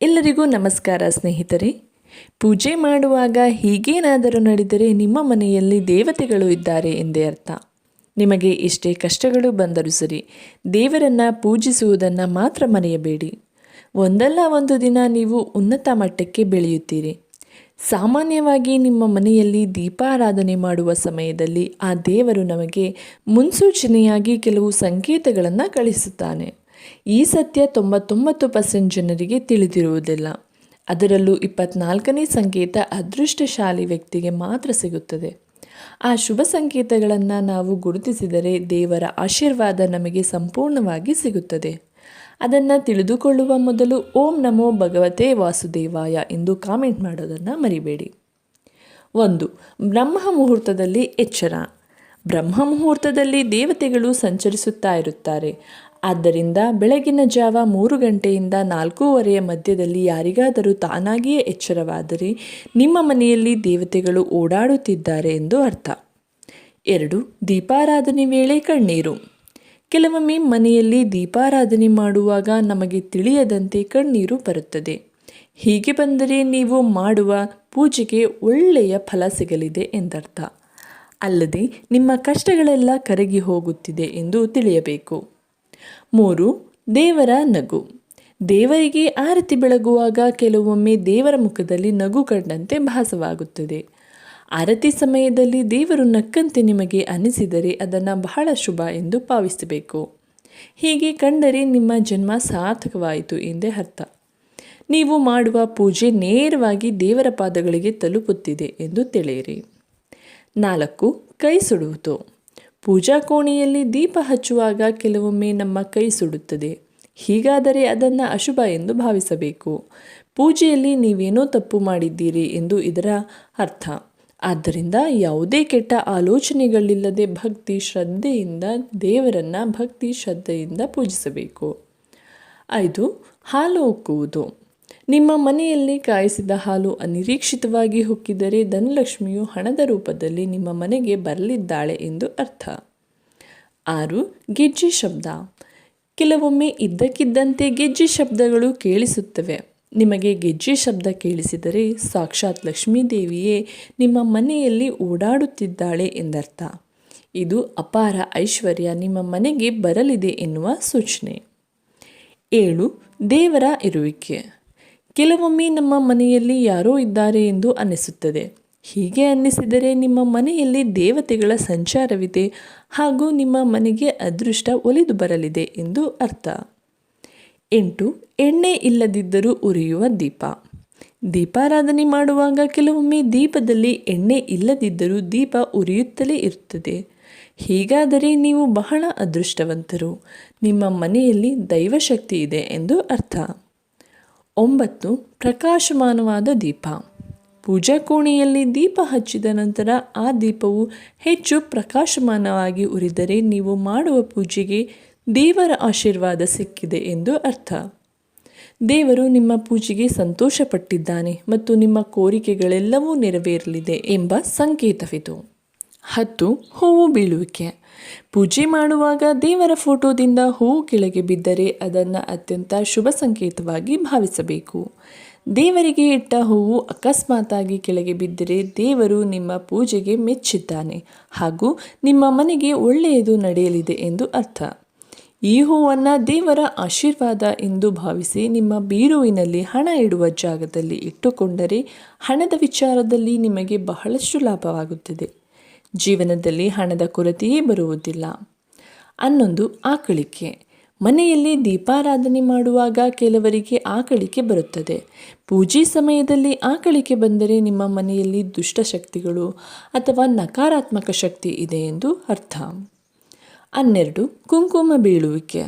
ಎಲ್ಲರಿಗೂ ನಮಸ್ಕಾರ ಸ್ನೇಹಿತರೆ. ಪೂಜೆ ಮಾಡುವಾಗ ಹೀಗೇನಾದರೂ ನಡೆದರೆ ನಿಮ್ಮ ಮನೆಯಲ್ಲಿ ದೇವತೆಗಳು ಇದ್ದಾರೆ ಎಂದೇ ಅರ್ಥ. ನಿಮಗೆ ಎಷ್ಟೇ ಕಷ್ಟಗಳು ಬಂದರೂ ಸರಿ ದೇವರನ್ನು ಪೂಜಿಸುವುದನ್ನು ಮಾತ್ರ ಮರೆಯಬೇಡಿ. ಒಂದಲ್ಲ ಒಂದು ದಿನ ನೀವು ಉನ್ನತ ಮಟ್ಟಕ್ಕೆ ಬೆಳೆಯುತ್ತೀರಿ. ಸಾಮಾನ್ಯವಾಗಿ ನಿಮ್ಮ ಮನೆಯಲ್ಲಿ ದೀಪಾರಾಧನೆ ಮಾಡುವ ಸಮಯದಲ್ಲಿ ಆ ದೇವರು ನಮಗೆ ಮುನ್ಸೂಚನೆಯಾಗಿ ಕೆಲವು ಸಂಕೇತಗಳನ್ನು ಕಳಿಸುತ್ತಾನೆ. ಈ ಸತ್ಯ ತೊಂಬತ್ತೊಂಬತ್ತು ಪರ್ಸೆಂಟ್ ಜನರಿಗೆ ತಿಳಿದಿರುವುದಿಲ್ಲ. ಅದರಲ್ಲೂ ಇಪ್ಪತ್ನಾಲ್ಕನೇ ಸಂಕೇತ ಅದೃಷ್ಟಶಾಲಿ ವ್ಯಕ್ತಿಗೆ ಮಾತ್ರ ಸಿಗುತ್ತದೆ. ಆ ಶುಭ ಸಂಕೇತಗಳನ್ನು ನಾವು ಗುರುತಿಸಿದರೆ ದೇವರ ಆಶೀರ್ವಾದ ನಮಗೆ ಸಂಪೂರ್ಣವಾಗಿ ಸಿಗುತ್ತದೆ. ಅದನ್ನು ತಿಳಿದುಕೊಳ್ಳುವ ಮೊದಲು ಓಂ ನಮೋ ಭಗವತೆ ವಾಸುದೇವಾಯ ಎಂದು ಕಾಮೆಂಟ್ ಮಾಡೋದನ್ನು ಮರಿಬೇಡಿ. ಒಂದು, ಬ್ರಹ್ಮ ಮುಹೂರ್ತದಲ್ಲಿ ಎಚ್ಚರ. ಬ್ರಹ್ಮ ಮುಹೂರ್ತದಲ್ಲಿ ದೇವತೆಗಳು ಸಂಚರಿಸುತ್ತಾ ಇರುತ್ತಾರೆ. ಆದ್ದರಿಂದ ಬೆಳಗಿನ ಜಾವ ಮೂರು ಗಂಟೆಯಿಂದ ನಾಲ್ಕೂವರೆಯ ಮಧ್ಯದಲ್ಲಿ ಯಾರಿಗಾದರೂ ತಾನಾಗಿಯೇ ಎಚ್ಚರವಾದರೆ ನಿಮ್ಮ ಮನೆಯಲ್ಲಿ ದೇವತೆಗಳು ಓಡಾಡುತ್ತಿದ್ದಾರೆ ಎಂದು ಅರ್ಥ. ಎರಡು, ದೀಪಾರಾಧನೆ ವೇಳೆ ಕಣ್ಣೀರು. ಕೆಲವೊಮ್ಮೆ ಮನೆಯಲ್ಲಿ ದೀಪಾರಾಧನೆ ಮಾಡುವಾಗ ನಮಗೆ ತಿಳಿಯದಂತೆ ಕಣ್ಣೀರು ಬರುತ್ತದೆ. ಹೀಗೆ ಬಂದರೆ ನೀವು ಮಾಡುವ ಪೂಜೆಗೆ ಒಳ್ಳೆಯ ಫಲ ಸಿಗಲಿದೆ ಎಂದರ್ಥ. ಅಲ್ಲದೆ ನಿಮ್ಮ ಕಷ್ಟಗಳೆಲ್ಲ ಕರಗಿ ಹೋಗುತ್ತಿದೆ ಎಂದು ತಿಳಿಯಬೇಕು. ಮೂರು, ದೇವರ ನಗು. ದೇವರಿಗೆ ಆರತಿ ಬೆಳಗುವಾಗ ಕೆಲವೊಮ್ಮೆ ದೇವರ ಮುಖದಲ್ಲಿ ನಗು ಕಂಡಂತೆ ಭಾಸವಾಗುತ್ತದೆ. ಆರತಿ ಸಮಯದಲ್ಲಿ ದೇವರು ನಕ್ಕಂತೆ ನಿಮಗೆ ಅನಿಸಿದರೆ ಅದನ್ನು ಬಹಳ ಶುಭ ಎಂದು ಭಾವಿಸಬೇಕು. ಹೀಗೆ ಕಂಡರೆ ನಿಮ್ಮ ಜನ್ಮ ಸಾರ್ಥಕವಾಯಿತು ಎಂದೇ ಅರ್ಥ. ನೀವು ಮಾಡುವ ಪೂಜೆ ನೇರವಾಗಿ ದೇವರ ಪಾದಗಳಿಗೆ ತಲುಪುತ್ತಿದೆ ಎಂದು ತಿಳಿಯಿರಿ. ನಾಲ್ಕು, ಕೈ ಸುಡುವುದು. ಪೂಜಾ ಕೋಣೆಯಲ್ಲಿ ದೀಪ ಹಚ್ಚುವಾಗ ಕೆಲವೊಮ್ಮೆ ನಮ್ಮ ಕೈ ಸುಡುತ್ತದೆ. ಹೀಗಾದರೆ ಅದನ್ನು ಅಶುಭ ಎಂದು ಭಾವಿಸಬೇಕು. ಪೂಜೆಯಲ್ಲಿ ನೀವೇನೋ ತಪ್ಪು ಮಾಡಿದ್ದೀರಿ ಎಂದು ಇದರ ಅರ್ಥ. ಆದ್ದರಿಂದ ಯಾವುದೇ ಕೆಟ್ಟ ಆಲೋಚನೆಗಳಿಲ್ಲದೆ ಭಕ್ತಿ ಶ್ರದ್ಧೆಯಿಂದ ದೇವರನ್ನು ಭಕ್ತಿ ಶ್ರದ್ಧೆಯಿಂದ ಪೂಜಿಸಬೇಕು. ಐದು ಹಾಲು ಉಕ್ಕುವುದು ನಿಮ್ಮ ಮನೆಯಲ್ಲಿ ಕಾಯಿಸಿದ ಹಾಲು ಅನಿರೀಕ್ಷಿತವಾಗಿ ಹುಕ್ಕಿದರೆ ಧನಲಕ್ಷ್ಮಿಯು ಹಣದ ರೂಪದಲ್ಲಿ ನಿಮ್ಮ ಮನೆಗೆ ಬರಲಿದ್ದಾಳೆ ಎಂದು ಅರ್ಥ. ಆರು, ಗೆಜ್ಜೆ ಶಬ್ದ. ಕೆಲವೊಮ್ಮೆ ಇದ್ದಕ್ಕಿದ್ದಂತೆ ಗೆಜ್ಜೆ ಶಬ್ದಗಳು ಕೇಳಿಸುತ್ತವೆ. ನಿಮಗೆ ಗೆಜ್ಜೆ ಶಬ್ದ ಕೇಳಿಸಿದರೆ ಸಾಕ್ಷಾತ್ ಲಕ್ಷ್ಮೀದೇವಿಯೇ ನಿಮ್ಮ ಮನೆಯಲ್ಲಿ ಓಡಾಡುತ್ತಿದ್ದಾಳೆ ಎಂದರ್ಥ. ಇದು ಅಪಾರ ಐಶ್ವರ್ಯ ನಿಮ್ಮ ಮನೆಗೆ ಬರಲಿದೆ ಎನ್ನುವ ಸೂಚನೆ. ಏಳು, ದೇವರ ಇರುವಿಕೆ. ಕೆಲವೊಮ್ಮೆ ನಮ್ಮ ಮನೆಯಲ್ಲಿ ಯಾರೋ ಇದ್ದಾರೆ ಎಂದು ಅನ್ನಿಸುತ್ತದೆ. ಹೀಗೆ ಅನ್ನಿಸಿದರೆ ನಿಮ್ಮ ಮನೆಯಲ್ಲಿ ದೇವತೆಗಳ ಸಂಚಾರವಿದೆ ಹಾಗೂ ನಿಮ್ಮ ಮನೆಗೆ ಅದೃಷ್ಟ ಒಲಿದು ಬರಲಿದೆ ಎಂದು ಅರ್ಥ. ಎಂಟು, ಎಣ್ಣೆ ಇಲ್ಲದಿದ್ದರೂ ಉರಿಯುವ ದೀಪ. ದೀಪಾರಾಧನೆ ಮಾಡುವಾಗ ಕೆಲವೊಮ್ಮೆ ದೀಪದಲ್ಲಿ ಎಣ್ಣೆ ಇಲ್ಲದಿದ್ದರೂ ದೀಪ ಉರಿಯುತ್ತಲೇ ಇರುತ್ತದೆ. ಹೀಗಾದರೆ ನೀವು ಬಹಳ ಅದೃಷ್ಟವಂತರು. ನಿಮ್ಮ ಮನೆಯಲ್ಲಿ ದೈವಶಕ್ತಿ ಇದೆ ಎಂದು ಅರ್ಥ. ಒಂಬತ್ತು ಪ್ರಕಾಶಮಾನವಾದ ದೀಪ. ಪೂಜಾ ಕೋಣೆಯಲ್ಲಿ ದೀಪ ಹಚ್ಚಿದ ನಂತರ ಆ ದೀಪವು ಹೆಚ್ಚು ಪ್ರಕಾಶಮಾನವಾಗಿ ಉರಿದರೆ ನೀವು ಮಾಡುವ ಪೂಜೆಗೆ ದೇವರ ಆಶೀರ್ವಾದ ಸಿಕ್ಕಿದೆ ಎಂದು ಅರ್ಥ. ದೇವರು ನಿಮ್ಮ ಪೂಜೆಗೆ ಸಂತೋಷಪಟ್ಟಿದ್ದಾನೆ ಮತ್ತು ನಿಮ್ಮ ಕೋರಿಕೆಗಳೆಲ್ಲವೂ ನೆರವೇರಲಿದೆ ಎಂಬ ಸಂಕೇತವಿದು. ಹತ್ತು ಹೂವು ಬೀಳುವಿಕೆ. ಪೂಜೆ ಮಾಡುವಾಗ ದೇವರ ಫೋಟೋದಿಂದ ಹೂವು ಕೆಳಗೆ ಬಿದ್ದರೆ ಅದನ್ನು ಅತ್ಯಂತ ಶುಭ ಸಂಕೇತವಾಗಿ ಭಾವಿಸಬೇಕು. ದೇವರಿಗೆ ಇಟ್ಟ ಹೂವು ಅಕಸ್ಮಾತಾಗಿ ಕೆಳಗೆ ಬಿದ್ದರೆ ದೇವರು ನಿಮ್ಮ ಪೂಜೆಗೆ ಮೆಚ್ಚಿದ್ದಾನೆ ಹಾಗೂ ನಿಮ್ಮ ಮನೆಗೆ ಒಳ್ಳೆಯದು ನಡೆಯಲಿದೆ ಎಂದು ಅರ್ಥ. ಈ ಹೂವನ್ನು ದೇವರ ಆಶೀರ್ವಾದ ಎಂದು ಭಾವಿಸಿ ನಿಮ್ಮ ಬೀರುವಿನಲ್ಲಿ ಹಣ ಇಡುವ ಜಾಗದಲ್ಲಿ ಇಟ್ಟುಕೊಂಡರೆ ಹಣದ ವಿಚಾರದಲ್ಲಿ ನಿಮಗೆ ಬಹಳಷ್ಟು ಲಾಭವಾಗುತ್ತದೆ. ಜೀವನದಲ್ಲಿ ಹಣದ ಕೊರತೆಯೇ ಬರುವುದಿಲ್ಲ. ಅನ್ನೊಂದು ಆಕಳಿಕೆ. ಮನೆಯಲ್ಲಿ ದೀಪಾರಾಧನೆ ಮಾಡುವಾಗ ಕೆಲವರಿಗೆ ಆಕಳಿಕೆ ಬರುತ್ತದೆ. ಪೂಜೆ ಸಮಯದಲ್ಲಿ ಆಕಳಿಕೆ ಬಂದರೆ ನಿಮ್ಮ ಮನೆಯಲ್ಲಿ ದುಷ್ಟಶಕ್ತಿಗಳು ಅಥವಾ ನಕಾರಾತ್ಮಕ ಶಕ್ತಿ ಇದೆ ಎಂದು ಅರ್ಥ. ಹನ್ನೆರಡು, ಕುಂಕುಮ ಬೀಳುವಿಕೆ.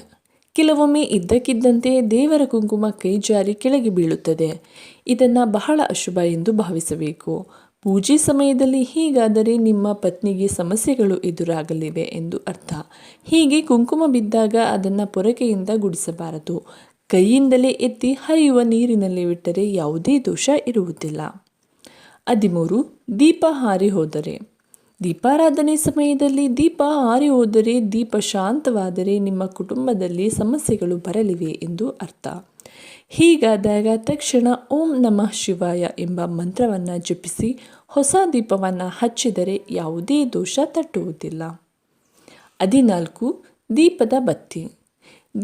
ಕೆಲವೊಮ್ಮೆ ಇದ್ದಕ್ಕಿದ್ದಂತೆ ದೇವರ ಕುಂಕುಮ ಕೈ ಜಾರಿ ಕೆಳಗೆ ಬೀಳುತ್ತದೆ. ಇದನ್ನು ಬಹಳ ಅಶುಭ ಎಂದು ಭಾವಿಸಬೇಕು. ಪೂಜೆ ಸಮಯದಲ್ಲಿ ಹೀಗಾದರೆ ನಿಮ್ಮ ಪತ್ನಿಗೆ ಸಮಸ್ಯೆಗಳು ಎದುರಾಗಲಿವೆ ಎಂದು ಅರ್ಥ. ಹೀಗೆ ಕುಂಕುಮ ಬಿದ್ದಾಗ ಅದನ್ನು ಪೊರಕೆಯಿಂದ ಗುಡಿಸಬಾರದು. ಕೈಯಿಂದಲೇ ಎತ್ತಿ ಹರಿಯುವ ನೀರಿನಲ್ಲಿ ಬಿಟ್ಟರೆ ಯಾವುದೇ ದೋಷ ಇರುವುದಿಲ್ಲ. ಹದಿಮೂರು, ದೀಪ ಹಾರಿ ಹೋದರೆ. ದೀಪಾರಾಧನೆ ಸಮಯದಲ್ಲಿ ದೀಪ ಹಾರಿ ಹೋದರೆ ದೀಪ ಶಾಂತವಾದರೆ ನಿಮ್ಮ ಕುಟುಂಬದಲ್ಲಿ ಸಮಸ್ಯೆಗಳು ಬರಲಿವೆ ಎಂದು ಅರ್ಥ. ಹೀಗಾದಾಗ ತಕ್ಷಣ ಓಂ ನಮಃ ಶಿವಾಯ ಎಂಬ ಮಂತ್ರವನ್ನು ಜಪಿಸಿ ಹೊಸ ದೀಪವನ್ನು ಹಚ್ಚಿದರೆ ಯಾವುದೇ ದೋಷ ತಟ್ಟುವುದಿಲ್ಲ. ಹದಿನಾಲ್ಕು, ದೀಪದ ಬತ್ತಿ.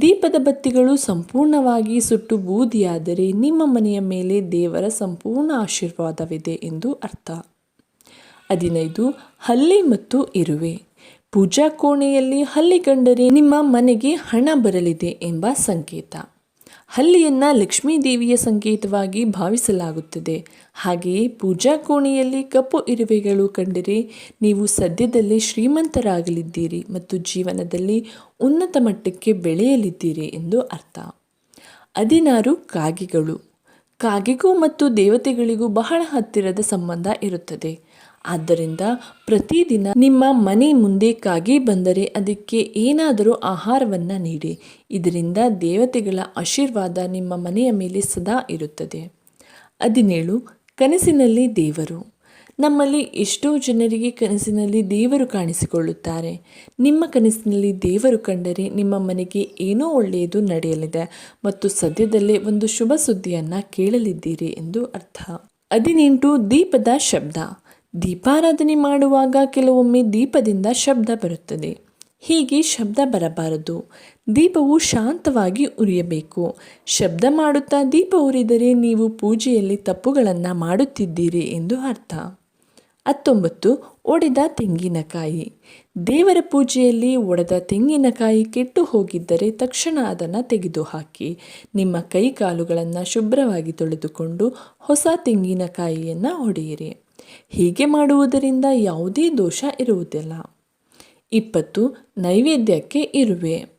ದೀಪದ ಬತ್ತಿಗಳು ಸಂಪೂರ್ಣವಾಗಿ ಸುಟ್ಟು ಬೂದಿಯಾದರೆ ನಿಮ್ಮ ಮನೆಯ ಮೇಲೆ ದೇವರ ಸಂಪೂರ್ಣ ಆಶೀರ್ವಾದವಿದೆ ಎಂದು ಅರ್ಥ. ಹದಿನೈದು, ಹಲ್ಲಿ ಮತ್ತು ಇರುವೆ. ಪೂಜಾ ಕೋಣೆಯಲ್ಲಿ ಹಲ್ಲಿ ಕಂಡರೆ ನಿಮ್ಮ ಮನೆಗೆ ಹಣ ಬರಲಿದೆ ಎಂಬ ಸಂಕೇತ. ಹಲ್ಲಿಯನ್ನು ಲಕ್ಷ್ಮೀ ದೇವಿಯ ಸಂಕೇತವಾಗಿ ಭಾವಿಸಲಾಗುತ್ತದೆ. ಹಾಗೆಯೇ ಪೂಜಾ ಕೋಣೆಯಲ್ಲಿ ಕಪ್ಪು ಇರುವೆಗಳು ಕಂಡರೆ ನೀವು ಸದ್ಯದಲ್ಲೇ ಶ್ರೀಮಂತರಾಗಲಿದ್ದೀರಿ ಮತ್ತು ಜೀವನದಲ್ಲಿ ಉನ್ನತ ಮಟ್ಟಕ್ಕೆ ಬೆಳೆಯಲಿದ್ದೀರಿ ಎಂದು ಅರ್ಥ. ಹದಿನಾರು ಕಾಗಿಗಳು. ಕಾಗಿಗೂ ಮತ್ತು ದೇವತೆಗಳಿಗೂ ಬಹಳ ಹತ್ತಿರದ ಸಂಬಂಧ ಇರುತ್ತದೆ. ಆದ್ದರಿಂದ ಪ್ರತಿದಿನ ನಿಮ್ಮ ಮನೆ ಮುಂದೆ ಕಾಗೆ ಬಂದರೆ ಅದಕ್ಕೆ ಏನಾದರೂ ಆಹಾರವನ್ನು ನೀಡಿ. ಇದರಿಂದ ದೇವತೆಗಳ ಆಶೀರ್ವಾದ ನಿಮ್ಮ ಮನೆಯ ಮೇಲೆ ಸದಾ ಇರುತ್ತದೆ. ಹದಿನೇಳು, ಕನಸಿನಲ್ಲಿ ದೇವರು. ನಮ್ಮಲ್ಲಿ ಎಷ್ಟೋ ಜನರಿಗೆ ಕನಸಿನಲ್ಲಿ ದೇವರು ಕಾಣಿಸಿಕೊಳ್ಳುತ್ತಾರೆ. ನಿಮ್ಮ ಕನಸಿನಲ್ಲಿ ದೇವರು ಕಂಡರೆ ನಿಮ್ಮ ಮನೆಗೆ ಏನೋ ಒಳ್ಳೆಯದು ನಡೆಯಲಿದೆ ಮತ್ತು ಸದ್ಯದಲ್ಲೇ ಒಂದು ಶುಭ ಸುದ್ದಿಯನ್ನು ಕೇಳಲಿದ್ದೀರಿ ಎಂದು ಅರ್ಥ. ಹದಿನೆಂಟು, ದೀಪದ ಶಬ್ದ. ದೀಪಾರಾಧನೆ ಮಾಡುವಾಗ ಕೆಲವೊಮ್ಮೆ ದೀಪದಿಂದ ಶಬ್ದ ಬರುತ್ತದೆ. ಹೀಗೆ ಶಬ್ದ ಬರಬಾರದು. ದೀಪವು ಶಾಂತವಾಗಿ ಉರಿಯಬೇಕು. ಶಬ್ದ ಮಾಡುತ್ತಾ ದೀಪ ಉರಿದರೆ ನೀವು ಪೂಜೆಯಲ್ಲಿ ತಪ್ಪುಗಳನ್ನು ಮಾಡುತ್ತಿದ್ದೀರಿ ಎಂದು ಅರ್ಥ. ಹತ್ತೊಂಬತ್ತು. ಒಡೆದ ತೆಂಗಿನಕಾಯಿ. ದೇವರ ಪೂಜೆಯಲ್ಲಿ ಒಡೆದ ತೆಂಗಿನಕಾಯಿ ಕೆಟ್ಟು ಹೋಗಿದ್ದರೆ ತಕ್ಷಣ ಅದನ್ನು ತೆಗೆದುಹಾಕಿ, ನಿಮ್ಮ ಕೈಕಾಲುಗಳನ್ನು ಶುಭ್ರವಾಗಿ ತೊಳೆದುಕೊಂಡು ಹೊಸ ತೆಂಗಿನಕಾಯಿಯನ್ನು ಹೊಡೆಯಿರಿ ಹೀಗೆ ಮಾಡುವುದರಿಂದ ಯಾವುದೇ ದೋಷ ಇರುವುದಿಲ್ಲ. ಇಪ್ಪತ್ತು, ನೈವೇದ್ಯಕ್ಕೆ ಇರುವೆ.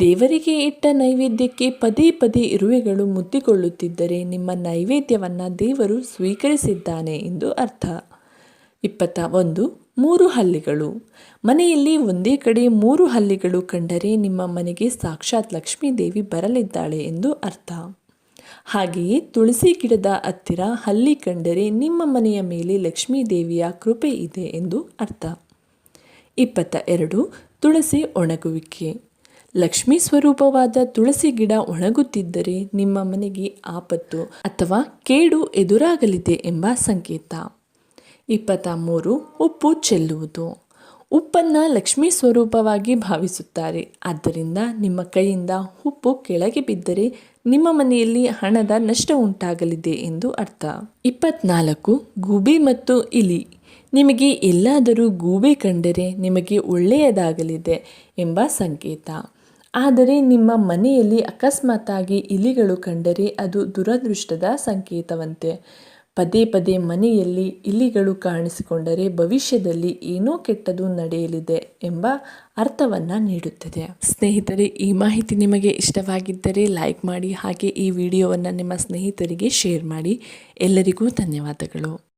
ದೇವರಿಗೆ ಇಟ್ಟ ನೈವೇದ್ಯಕ್ಕೆ ಪದೇ ಪದೇ ಇರುವೆಗಳು ಮುದ್ದಿಕೊಳ್ಳುತ್ತಿದ್ದರೆ ನಿಮ್ಮ ನೈವೇದ್ಯವನ್ನು ದೇವರು ಸ್ವೀಕರಿಸಿದ್ದಾನೆ ಎಂದು ಅರ್ಥ. ಇಪ್ಪತ್ತ ಒಂದು ಮೂರು ಹಲ್ಲಿಗಳು. ಮನೆಯಲ್ಲಿ ಒಂದೇ ಕಡೆ ಮೂರು ಹಲ್ಲಿಗಳು ಕಂಡರೆ ನಿಮ್ಮ ಮನೆಗೆ ಸಾಕ್ಷಾತ್ ಲಕ್ಷ್ಮೀ ದೇವಿ ಬರಲಿದ್ದಾಳೆ ಎಂದು ಅರ್ಥ. ಹಾಗೆಯೇ ತುಳಸಿ ಗಿಡದ ಹತ್ತಿರ ಹಲ್ಲಿ ಕಂಡರೆ ನಿಮ್ಮ ಮನೆಯ ಮೇಲೆ ಲಕ್ಷ್ಮೀ ದೇವಿಯ ಕೃಪೆ ಇದೆ ಎಂದು ಅರ್ಥ. ಇಪ್ಪತ್ತ ಎರಡು ತುಳಸಿ ಒಣಗುವಿಕೆ. ಲಕ್ಷ್ಮೀ ಸ್ವರೂಪವಾದ ತುಳಸಿ ಗಿಡ ಒಣಗುತ್ತಿದ್ದರೆ ನಿಮ್ಮ ಮನೆಗೆ ಆಪತ್ತು ಅಥವಾ ಕೇಡು ಎದುರಾಗಲಿದೆ ಎಂಬ ಸಂಕೇತ. ಇಪ್ಪತ್ತ ಮೂರು ಉಪ್ಪು ಚೆಲ್ಲುವುದು. ಉಪ್ಪನ್ನು ಲಕ್ಷ್ಮೀ ಸ್ವರೂಪವಾಗಿ ಭಾವಿಸುತ್ತಾರೆ. ಆದ್ದರಿಂದ ನಿಮ್ಮ ಕೈಯಿಂದ ಉಪ್ಪು ಕೆಳಗೆ ಬಿದ್ದರೆ ನಿಮ್ಮ ಮನೆಯಲ್ಲಿ ಹಣದ ನಷ್ಟ ಉಂಟಾಗಲಿದೆ ಎಂದು ಅರ್ಥ. ಇಪ್ಪತ್ನಾಲ್ಕು, ಗೂಬೆ ಮತ್ತು ಇಲಿ. ನಿಮಗೆ ಎಲ್ಲಾದರೂ ಗೂಬೆ ಕಂಡರೆ ನಿಮಗೆ ಒಳ್ಳೆಯದಾಗಲಿದೆ ಎಂಬ ಸಂಕೇತ. ಆದರೆ ನಿಮ್ಮ ಮನೆಯಲ್ಲಿ ಅಕಸ್ಮಾತ್ತಾಗಿ ಇಲಿಗಳು ಕಂಡರೆ ಅದು ದುರದೃಷ್ಟದ ಸಂಕೇತವಂತೆ. ಪದೇ ಪದೇ ಮನೆಯಲ್ಲಿ ಇಲಿಗಳು ಕಾಣಿಸಿಕೊಂಡರೆ ಭವಿಷ್ಯದಲ್ಲಿ ಏನೋ ಕೆಟ್ಟದು ನಡೆಯಲಿದೆ ಎಂಬ ಅರ್ಥವನ್ನು ನೀಡುತ್ತದೆ. ಸ್ನೇಹಿತರೆ, ಈ ಮಾಹಿತಿ ನಿಮಗೆ ಇಷ್ಟವಾಗಿದ್ದರೆ ಲೈಕ್ ಮಾಡಿ ಹಾಗೆ ಈ ವಿಡಿಯೋವನ್ನು ನಿಮ್ಮ ಸ್ನೇಹಿತರಿಗೆ ಶೇರ್ ಮಾಡಿ. ಎಲ್ಲರಿಗೂ ಧನ್ಯವಾದಗಳು.